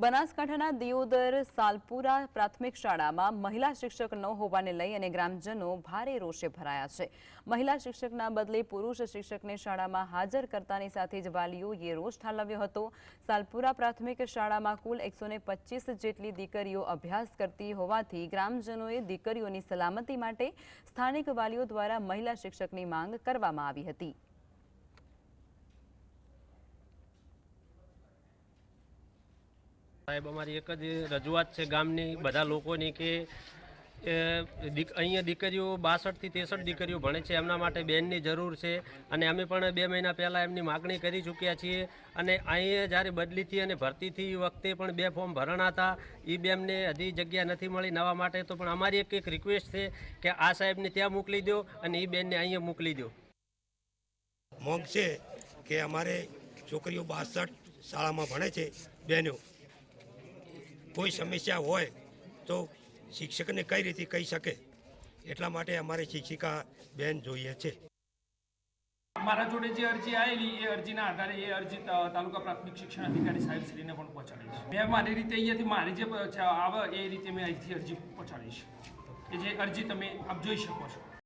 બનાસકાંઠાના દિયોદર સાલપુરા પ્રાથમિક શાળામાં મહિલા શિક્ષક ન હોવાને લઈ અને ગ્રામજનો ભારે રોષે ભરાયા છે. મહિલા શિક્ષકના બદલે પુરુષ શિક્ષકને શાળામાં હાજર કરતાની સાથે જ વાલીઓએ રોષ ઠાલવ્યો હતો. સાલપુરા પ્રાથમિક શાળામાં કુલ એકસો જેટલી દીકરીઓ અભ્યાસ કરતી હોવાથી ગ્રામજનોએ દીકરીઓની સલામતી માટે સ્થાનિક વાલીઓ દ્વારા મહિલા શિક્ષકની માંગ કરવામાં આવી હતી. સાહેબ, અમારી એક જ રજૂઆત છે ગામની બધા લોકોની કે અહીંયા દીકરીઓ બાસઠથી ત્રેસઠ દીકરીઓ ભણે છે, એમના માટે બેનની જરૂર છે. અને અમે પણ બે મહિના પહેલાં એમની માગણી કરી ચૂક્યા છીએ. અને અહીંયા જ્યારે બદલીથી અને ભરતીથી વખતે પણ બે ફોર્મ ભરણા હતા એ બેમને હજી જગ્યા નથી મળી નવા માટે. તો પણ અમારી એક એક રિક્વેસ્ટ છે કે આ સાહેબને ત્યાં મોકલી દો અને એ બેનને અહીંયા મોકલી દો. મોંઘ છે કે અમારે છોકરીઓ બાસઠ શાળામાં ભણે છે બહેનો કોઈ સમસ્યા હોય તો શિક્ષકને કઈ રીતે કહી શકે? એટલા માટે અમારે શિક્ષિકા બેન જોઈએ છે. મારા જોડે જે અરજી આવેલી, એ અરજીના આધારે એ અરજી તાલુકા પ્રાથમિક શિક્ષણ અધિકારી સાહેબ શ્રીને પણ પહોંચાડીશ. મેં મારી રીતે અહીંયાથી મારી જે આવે એ રીતે મેં અહીંથી અરજી પહોંચાડીશ. કે જે અરજી તમે આપ જોઈ શકો છો.